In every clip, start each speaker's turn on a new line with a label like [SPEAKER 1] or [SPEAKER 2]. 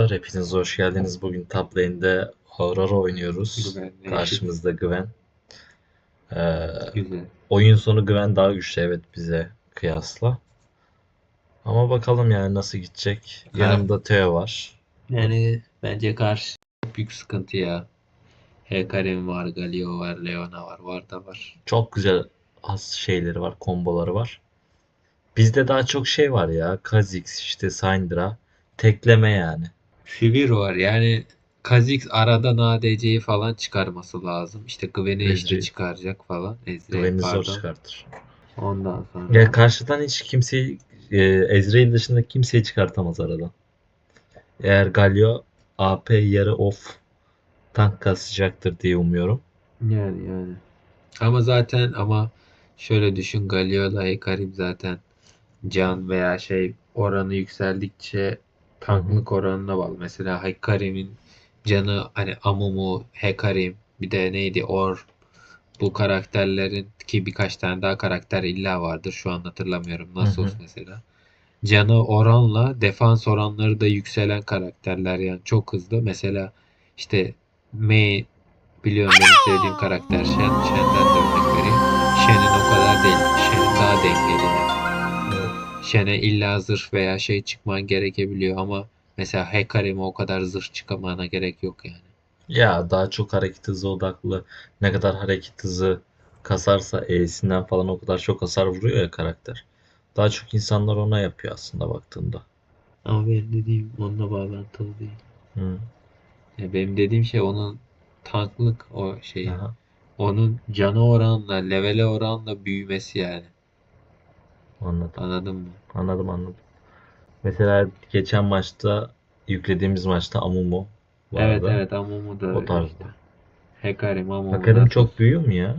[SPEAKER 1] Dostlar hepiniz hoş geldiniz. Bugün top lane'de Aurora oynuyoruz.
[SPEAKER 2] Güven,
[SPEAKER 1] Karşımızda Güven. Ee,
[SPEAKER 2] Güzel.
[SPEAKER 1] oyun sonu Güven daha güçlü evet bize kıyasla. Ama bakalım yani nasıl gidecek. Yanımda Teo var.
[SPEAKER 2] Yani bence karşı çok büyük sıkıntı ya. Hekarim var, Galio var, Leona var, var da var.
[SPEAKER 1] Çok güzel az şeyleri var, komboları var. Bizde daha çok şey var ya. Kha'Zix işte Syndra. Tekleme yani.
[SPEAKER 2] Sivir var yani Kha'Zix aradan ADC'yi falan çıkarması lazım. İşte Gwen'i işte çıkaracak falan.
[SPEAKER 1] Güven'i zor çıkartır.
[SPEAKER 2] Ondan sonra
[SPEAKER 1] Ya karşıdan hiç kimseyi e, Ezreal dışında kimseyi çıkartamaz aradan. Eğer Galio AP yarı off tank kasacaktır diye umuyorum.
[SPEAKER 2] yani yani. Ama zaten ama şöyle düşün Galio'la Hekarim zaten can veya şey oranı yükseldikçe tanklık oranına bağlı. Mesela Hekarim'in canı hani Amumu, Hekarim bir de neydi Or bu karakterlerin ki birkaç tane daha karakter illa vardır. Şu an hatırlamıyorum.
[SPEAKER 1] Hı hı.
[SPEAKER 2] mesela. Canı oranla defans oranları da yükselen karakterler yani çok hızlı. Mesela işte Mei biliyorum benim sevdiğim karakter Shen. Shen'den de örnek vereyim. Shen'in o kadar değil. Shen daha dengeli. Shen'e illa zırh veya şey çıkman gerekebiliyor ama mesela Hekarim'e o kadar zırh çıkamana gerek yok yani.
[SPEAKER 1] Ya daha çok hareket hızı odaklı. Ne kadar hareket hızı kasarsa E'sinden falan o kadar çok hasar vuruyor ya karakter. Daha çok insanlar ona yapıyor aslında baktığında.
[SPEAKER 2] Ama benim dediğim onunla bağlantılı değil.
[SPEAKER 1] Hı.
[SPEAKER 2] Ya benim dediğim şey onun tanklık o şey.
[SPEAKER 1] Aha.
[SPEAKER 2] Onun canı oranla, levele oranla büyümesi yani.
[SPEAKER 1] Anladım.
[SPEAKER 2] Anladın mı?
[SPEAKER 1] Anladım anladım. Mesela geçen maçta yüklediğimiz maçta Amumu
[SPEAKER 2] Evet
[SPEAKER 1] vardı.
[SPEAKER 2] evet Amumu da
[SPEAKER 1] O tarzda.
[SPEAKER 2] işte. Hekarim Amumu
[SPEAKER 1] Hakarim
[SPEAKER 2] Nasus.
[SPEAKER 1] çok büyüyor mu ya?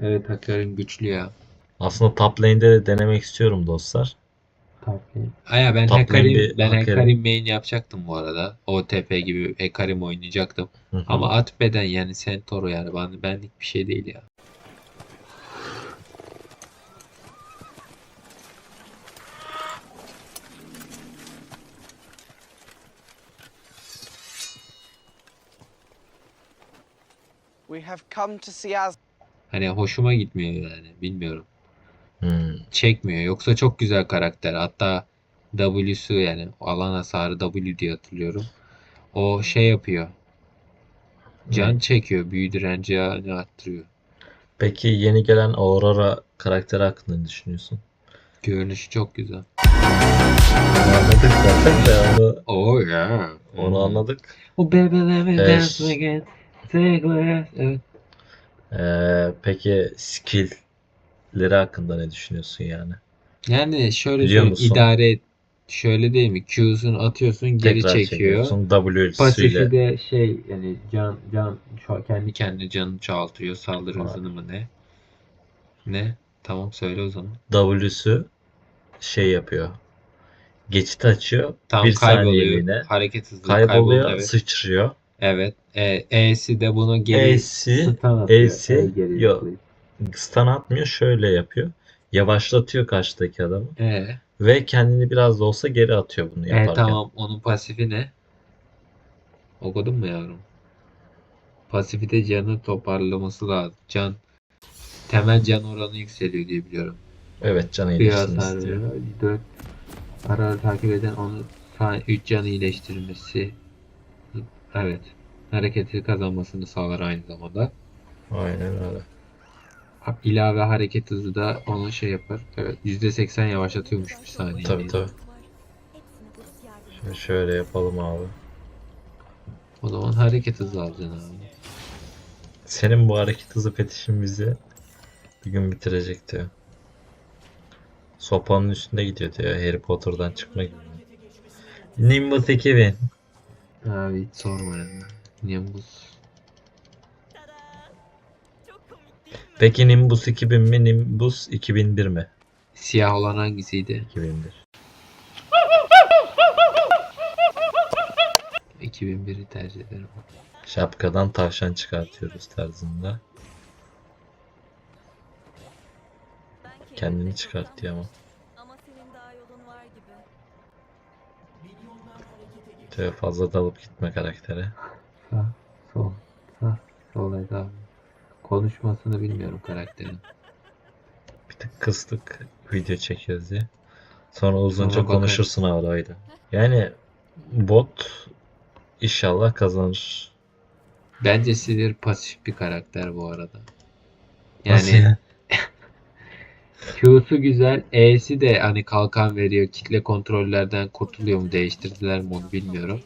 [SPEAKER 2] Evet Hekarim güçlü ya.
[SPEAKER 1] Aslında top lane'de de denemek istiyorum dostlar.
[SPEAKER 2] Aya ben
[SPEAKER 1] Top lane
[SPEAKER 2] Hekarim
[SPEAKER 1] bir
[SPEAKER 2] ben
[SPEAKER 1] Hekarim.
[SPEAKER 2] Hekarim main yapacaktım bu arada. OTP gibi Hekarim oynayacaktım.
[SPEAKER 1] Hı hı.
[SPEAKER 2] Ama at beden yani Centauro yani ben benlik bir şey değil ya.
[SPEAKER 3] We have come to see Az.
[SPEAKER 2] Hani hoşuma gitmiyor yani bilmiyorum.
[SPEAKER 1] Hmm.
[SPEAKER 2] Çekmiyor. Yoksa çok güzel karakter. Hatta W'su yani alan hasarı W diye hatırlıyorum. O şey yapıyor. Can
[SPEAKER 1] Ne?
[SPEAKER 2] çekiyor. Büyü direnci yani arttırıyor.
[SPEAKER 1] Peki yeni gelen Aurora karakteri hakkında ne düşünüyorsun?
[SPEAKER 2] Görünüşü çok güzel.
[SPEAKER 1] Anladık zaten de onu,
[SPEAKER 2] Oh yeah.
[SPEAKER 1] onu anladık.
[SPEAKER 2] O baby let me
[SPEAKER 1] Evet.
[SPEAKER 2] dance again. Evet.
[SPEAKER 1] Ee, peki skill'leri hakkında ne düşünüyorsun yani?
[SPEAKER 2] Yani şöyle
[SPEAKER 1] Biliyor musun?
[SPEAKER 2] idare et. Şöyle değil mi? Q'sunu atıyorsun geri
[SPEAKER 1] Tekrar
[SPEAKER 2] çekiyor.
[SPEAKER 1] çekiyorsun.
[SPEAKER 2] Pasifi de şey yani can can kendi kendine canını çoğaltıyor. Saldırı
[SPEAKER 1] Vay.
[SPEAKER 2] hızını mı ne? Ne? Tamam söyle o zaman.
[SPEAKER 1] W'sü şey yapıyor. Geçit açıyor.
[SPEAKER 2] Tam
[SPEAKER 1] bir
[SPEAKER 2] kayboluyor.
[SPEAKER 1] saniyeliğine
[SPEAKER 2] Hareket hızlı
[SPEAKER 1] kayboluyor,
[SPEAKER 2] Evet.
[SPEAKER 1] sıçrıyor.
[SPEAKER 2] Evet. E, E'si de bunu geri
[SPEAKER 1] E'si
[SPEAKER 2] stun atıyor.
[SPEAKER 1] E'si
[SPEAKER 2] E geri
[SPEAKER 1] yok. stun atmıyor şöyle yapıyor. Yavaşlatıyor karşıdaki adamı
[SPEAKER 2] E,
[SPEAKER 1] ve kendini biraz da olsa geri atıyor bunu
[SPEAKER 2] e
[SPEAKER 1] yaparken.
[SPEAKER 2] tamam onun pasifi ne? Okudun mu yavrum? Pasifi de canı toparlaması lazım. Can temel can oranı yükseliyor diye biliyorum.
[SPEAKER 1] Evet can iyileşsin
[SPEAKER 2] hasar
[SPEAKER 1] istiyor.
[SPEAKER 2] veriyor. 4 ara ara takip eden onu 3 can iyileştirmesi evet hareketi kazanmasını sağlar aynı zamanda.
[SPEAKER 1] Aynen öyle.
[SPEAKER 2] Ha- İlave hareket hızı da onu şey yapar. Evet %80 yavaşlatıyormuş bir saniye.
[SPEAKER 1] Tabii tabii. Şimdi şöyle yapalım abi.
[SPEAKER 2] O zaman hareket hızı alacaksın abi.
[SPEAKER 1] Senin bu hareket hızı fetişin bizi bir gün bitirecek diyor. Sopanın üstünde gidiyor diyor. Harry Potter'dan çıkma gibi. Nimbus 2000.
[SPEAKER 2] Abi hiç sorma ya. Nimbus.
[SPEAKER 1] Peki Nimbus 2000 mi Nimbus 2001 mi?
[SPEAKER 2] Siyah olan hangisiydi?
[SPEAKER 1] 2001.
[SPEAKER 2] 2001'i tercih ederim.
[SPEAKER 1] Şapkadan tavşan çıkartıyoruz tarzında. Kendini çıkart diyor ama. Teo fazla dalıp gitme karaktere.
[SPEAKER 2] Sağ, sol, sağ, sol Eda. Konuşmasını bilmiyorum karakterin.
[SPEAKER 1] Bir tık kıstık video çekiyoruz diye. Sonra uzunca
[SPEAKER 2] Sonra
[SPEAKER 1] konuşursun arayla. Yani bot inşallah kazanır.
[SPEAKER 2] Bence Sinir pasif bir karakter bu arada.
[SPEAKER 1] Nasıl
[SPEAKER 2] Yani
[SPEAKER 1] ya?
[SPEAKER 2] Q'su güzel, E'si de hani kalkan veriyor. Kitle kontrollerden kurtuluyor mu, değiştirdiler mi onu bilmiyorum.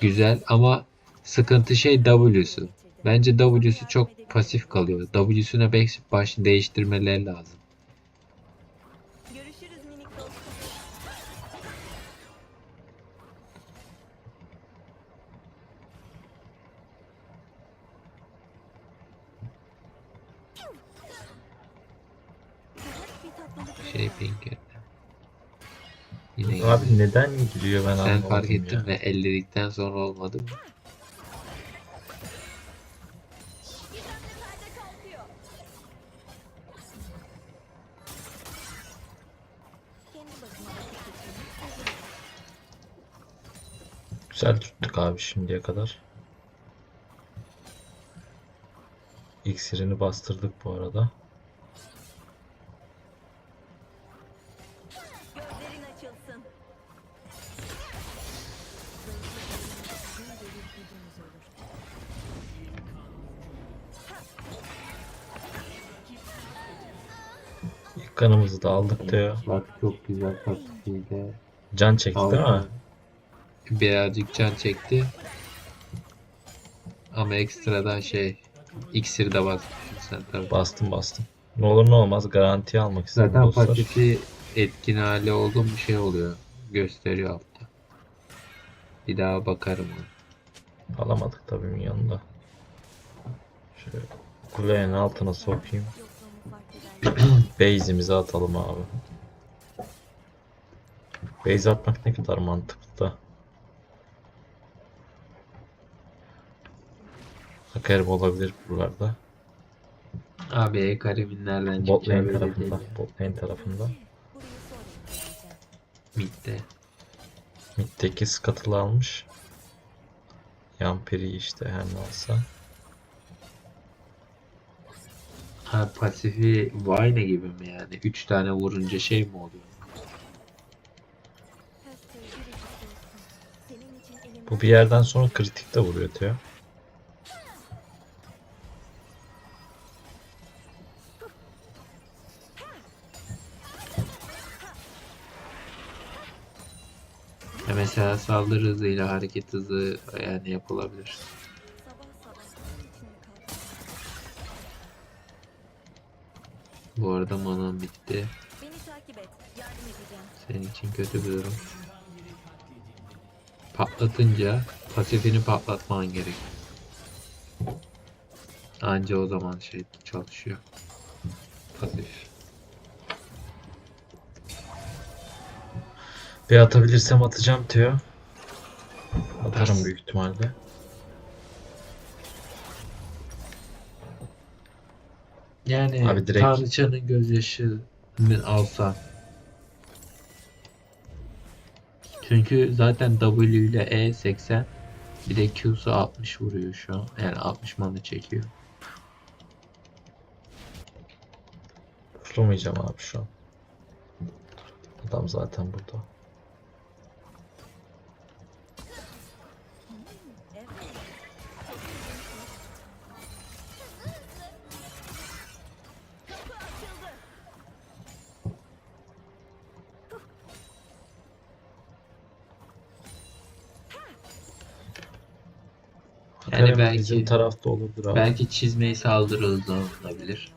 [SPEAKER 2] Güzel ama sıkıntı şey W'su. Bence W'su çok pasif kalıyor. W'suna baş değiştirmeleri lazım.
[SPEAKER 1] Neden giriyor ben
[SPEAKER 2] sen
[SPEAKER 1] anlamadım
[SPEAKER 2] fark
[SPEAKER 1] ya.
[SPEAKER 2] ettin ve elledikten sonra olmadı.
[SPEAKER 1] Güzel tuttuk abi şimdiye kadar. İksirini bastırdık bu arada. Kanımızı da aldık Teo.
[SPEAKER 2] Bak çok güzel pasifiyle.
[SPEAKER 1] Can çekti değil mi?
[SPEAKER 2] Birazcık can çekti. Ama ekstradan şey iksir de basmışsın sen tabii.
[SPEAKER 1] Bastım bastım. Ne olur ne olmaz garantiye almak istedim
[SPEAKER 2] Zaten
[SPEAKER 1] dostlar.
[SPEAKER 2] pasifi etkin hali olduğum bir şey oluyor. Gösteriyor altta. Bir daha bakarım. ona.
[SPEAKER 1] Alamadık tabii minyonda. Şöyle kulenin altına sokayım. Base'imizi atalım abi. Base atmak ne kadar mantıklı da. Hakarim olabilir buralarda.
[SPEAKER 2] Abi Ekarim'in nereden
[SPEAKER 1] Bot
[SPEAKER 2] çıkacağı belli değil
[SPEAKER 1] tarafında.
[SPEAKER 2] ya.
[SPEAKER 1] Bot lane tarafında.
[SPEAKER 2] Mid'de.
[SPEAKER 1] Mid'deki scuttle'ı almış. Yampiri işte her ne olsa.
[SPEAKER 2] Ha pasifi Vayne gibi mi yani? 3 tane vurunca şey mi oluyor?
[SPEAKER 1] Bu bir yerden sonra kritik de vuruyor Teo.
[SPEAKER 2] Ya mesela saldırı hızıyla hareket hızı yani yapılabilir. Bu arada manam bitti.
[SPEAKER 4] Beni takip et. Yardım edeceğim.
[SPEAKER 2] Senin için kötü bir durum. Patlatınca pasifini patlatman gerek. Anca o zaman şey çalışıyor. Pasif.
[SPEAKER 1] Bir atabilirsem atacağım Teo. Atarım büyük ihtimalle.
[SPEAKER 2] Yani
[SPEAKER 1] Abi direkt-
[SPEAKER 2] Tanrıçanın gözyaşını alsan. Çünkü zaten W ile E 80 bir de Q'su 60 vuruyor şu an. Yani 60 mana çekiyor.
[SPEAKER 1] Vuramayacağım abi şu an. Adam zaten burada.
[SPEAKER 2] Yani belki-
[SPEAKER 1] bizim tarafta olurdur abi.
[SPEAKER 2] Belki çizmeyi saldırı hızlanabilir.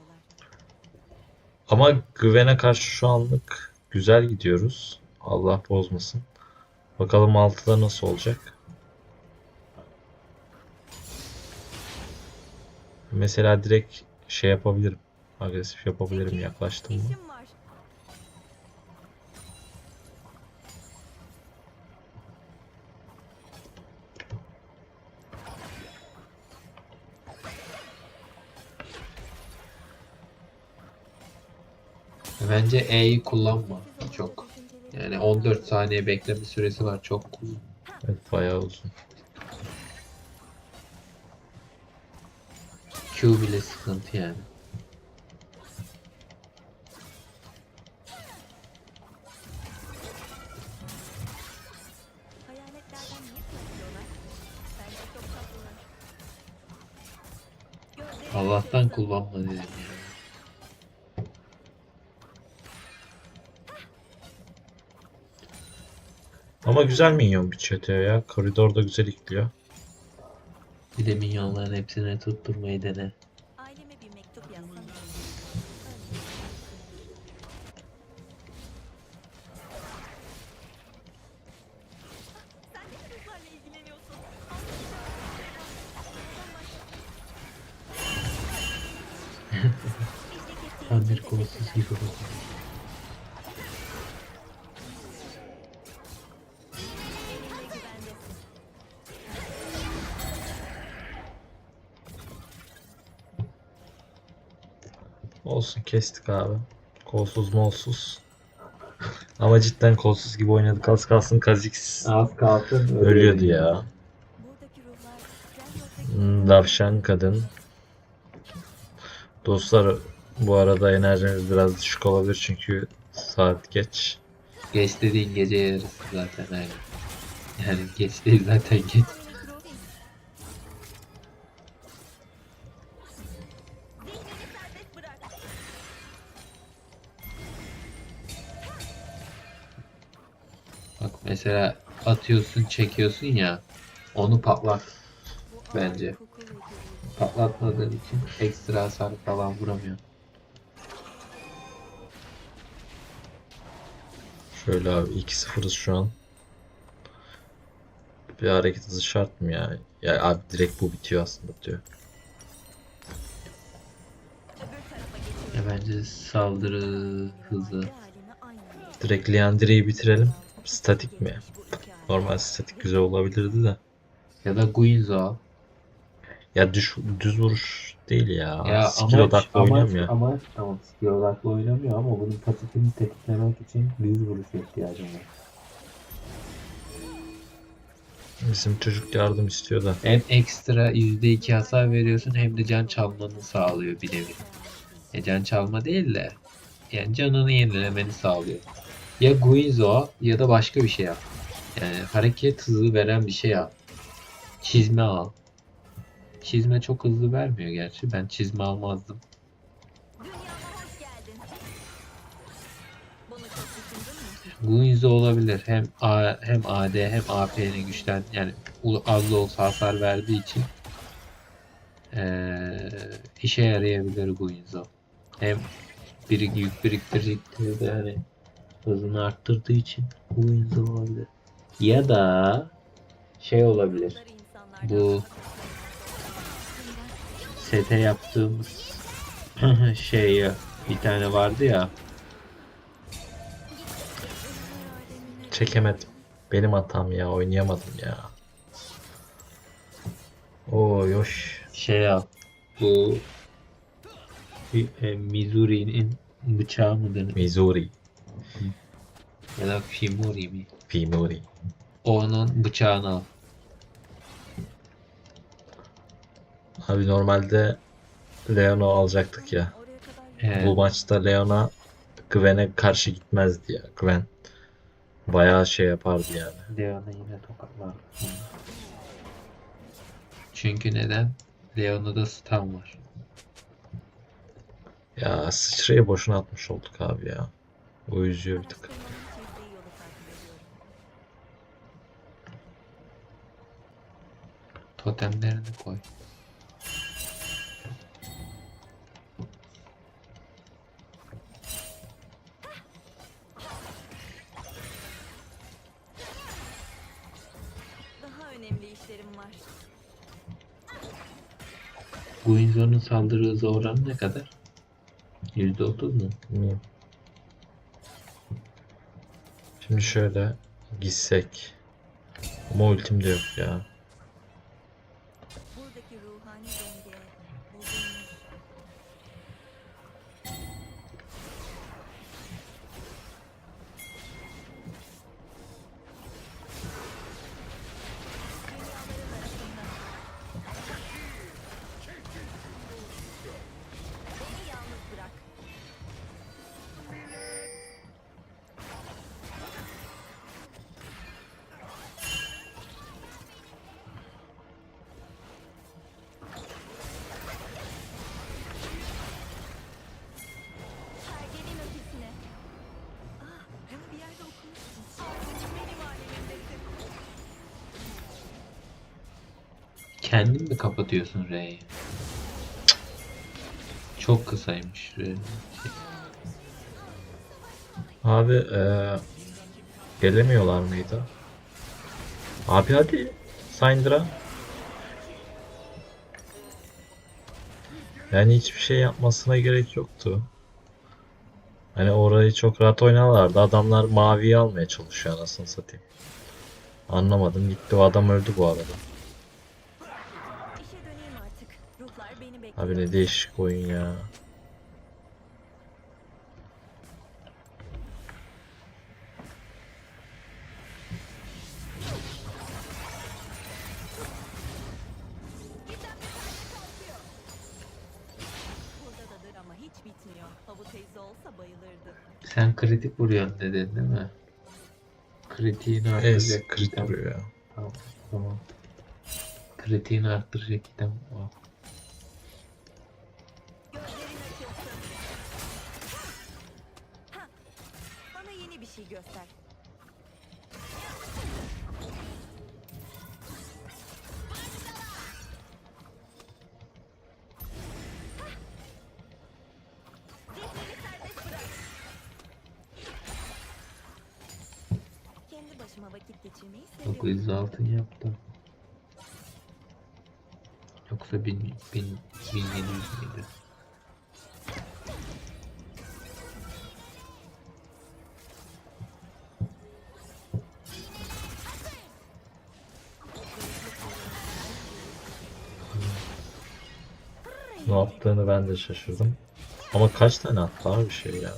[SPEAKER 1] Ama Gwen'e karşı şu anlık güzel gidiyoruz. Allah bozmasın. Bakalım altıda nasıl olacak. Mesela direkt şey yapabilirim. Agresif yapabilirim yaklaştım mı?
[SPEAKER 2] Bence E'yi kullanma çok. Yani 14 saniye bekleme süresi var çok uzun.
[SPEAKER 1] Evet bayağı uzun.
[SPEAKER 2] Q bile sıkıntı yani.
[SPEAKER 4] Hayaletlerden niye korkuyorlar? Bence çok tatlılar. Gözleri
[SPEAKER 2] Allah'tan kullanma dedim ya.
[SPEAKER 1] Ama güzel minyon biçiyor Teo ya. Koridorda güzel ikliyor.
[SPEAKER 2] Bir de minyonların hepsine tutturmayı dene.
[SPEAKER 4] Aileme bir mektup yazsana. Sen de mi ruhlarla ilgileniyorsun?
[SPEAKER 2] Tam bir kolsuz gibi oldu.
[SPEAKER 1] Olsun kestik abi. Kolsuz molsuz. Ama cidden kolsuz gibi oynadık. Az kalsın Kha'Zix
[SPEAKER 2] Az kalsın
[SPEAKER 1] ölüyordu ya. Davşan kadın. Dostlar bu arada enerjimiz biraz düşük olabilir çünkü saat geç.
[SPEAKER 2] Geç dediğin gece yarısı zaten aynen. Yani geç değil zaten geç. Mesela atıyorsun çekiyorsun ya onu patlat. Bence. Patlatmadığın için ekstra hasar falan vuramıyor.
[SPEAKER 1] Şöyle abi 2-0'ız şu an. Bir hareket hızı şart mı ya? Ya abi direkt bu bitiyor aslında diyor.
[SPEAKER 2] Ya bence saldırı hızı.
[SPEAKER 1] Direkt Leandri'yi bitirelim. Statik mi? Normal statik güzel olabilirdi de.
[SPEAKER 2] Ya da Guinzo al.
[SPEAKER 1] Ya düş, düz vuruş değil ya.
[SPEAKER 2] Ya
[SPEAKER 1] Skill
[SPEAKER 2] amaç,
[SPEAKER 1] odaklı
[SPEAKER 2] amaç,
[SPEAKER 1] oynamıyor.
[SPEAKER 2] amaç tamam skill odaklı oynamıyor ama bunun pasifini tetiklemek için düz vuruş ihtiyacım var.
[SPEAKER 1] Bizim çocuk yardım istiyor da.
[SPEAKER 2] Hem ekstra %2 hasar veriyorsun hem de can çalmanı sağlıyor bir nevi. E, can çalma değil de yani canını yenilemeni sağlıyor. Ya Guinzo ya da başka bir şey al. Yani hareket hızı veren bir şey al. Çizme al. Çizme çok hızlı vermiyor gerçi. Ben çizme almazdım. Guinzo olabilir. Hem A, hem AD hem AP'ni güçlen yani az da olsa hasar verdiği için eee, işe yarayabilir Guinzo. Hem birik yük biriktirdikleri de hani hızını arttırdığı için Guinzo olabilir. Ya da şey olabilir. Bu- Sete yaptığımız şey bir tane vardı ya.
[SPEAKER 1] Çekemedim. Benim hatam ya. Oynayamadım ya. Oy hoş.
[SPEAKER 2] Şey al. Bu e, Missouri'nin bıçağı mıdır?
[SPEAKER 1] Missouri.
[SPEAKER 2] Ya da Fimuri mi?
[SPEAKER 1] Fimuri.
[SPEAKER 2] Onun bıçağını al.
[SPEAKER 1] Abi normalde Leon'u alacaktık ya.
[SPEAKER 2] Ee,
[SPEAKER 1] Bu maçta Leon'a Gwen'e karşı gitmezdi ya. Gwen bayağı şey yapardı yani.
[SPEAKER 2] Leon'u yine tokatlar. Çünkü neden? Leon'da stun var.
[SPEAKER 1] Ya sıçrayı boşuna atmış olduk abi ya. O üzüyor bir tık.
[SPEAKER 2] Totemlerini koy.
[SPEAKER 4] Daha önemli işlerim var.
[SPEAKER 2] Guinzo'nun saldırı hızı oranı ne kadar? %30 mu?
[SPEAKER 1] Bilmiyorum. Şimdi şöyle gitsek. Ama ultim de yok ya.
[SPEAKER 2] Kendin mi kapatıyorsun R'yi? Çok kısaymış R.
[SPEAKER 1] Abi eee, gelemiyorlar mıydı? Abi hadi Syndra. Yani hiçbir şey yapmasına gerek yoktu. Hani orayı çok rahat oynalardı. Adamlar maviyi almaya çalışıyor anasını satayım. Anlamadım. Gitti o adam öldü bu arada. Abi ne değişik oyun ya.
[SPEAKER 2] Sen kritik vuruyorsun dedin değil mi? Kritiğini arttıracak
[SPEAKER 1] krit
[SPEAKER 2] item.
[SPEAKER 1] vuruyor ya.
[SPEAKER 2] Tamam. tamam. Kritiğini arttıracak item.
[SPEAKER 4] Vakit geçirmeyi seviyorum.
[SPEAKER 2] 900 altın yaptım. Yoksa 1000, 1000, 1700 miydi?
[SPEAKER 1] Ne yaptığını ben de şaşırdım. Ama kaç tane attı abi bir şey ya.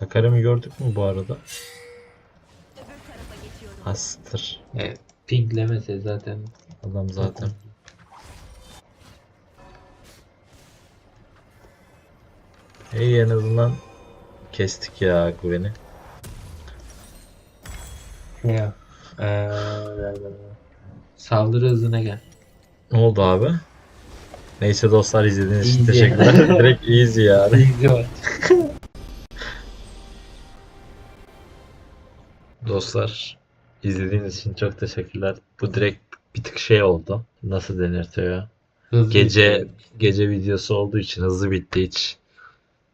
[SPEAKER 1] Hakarem'i gördük mü bu arada? Hastır.
[SPEAKER 2] Evet. Pinglemese zaten
[SPEAKER 1] Adam zaten. İyi en azından kestik ya Gwen'i.
[SPEAKER 2] Ya. Ee, saldırı hızına gel.
[SPEAKER 1] Ne oldu abi? Neyse dostlar izlediğiniz için
[SPEAKER 2] Easy.
[SPEAKER 1] teşekkürler. Direkt easy yani.
[SPEAKER 2] Var.
[SPEAKER 1] Dostlar izlediğiniz için çok teşekkürler. Bu direkt bir tık şey oldu. Nasıl denir ya? Gece
[SPEAKER 2] bitiyor.
[SPEAKER 1] gece videosu olduğu için hızlı bitti hiç.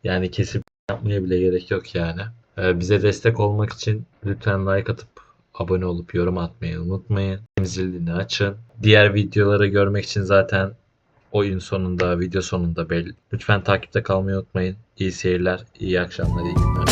[SPEAKER 1] Yani kesip yapmaya bile gerek yok yani. Ee, bize destek olmak için lütfen like atıp abone olup yorum atmayı unutmayın. Zilini açın. Diğer videoları görmek için zaten oyun sonunda, video sonunda belli. Lütfen takipte kalmayı unutmayın. İyi seyirler, iyi akşamlar, iyi günler.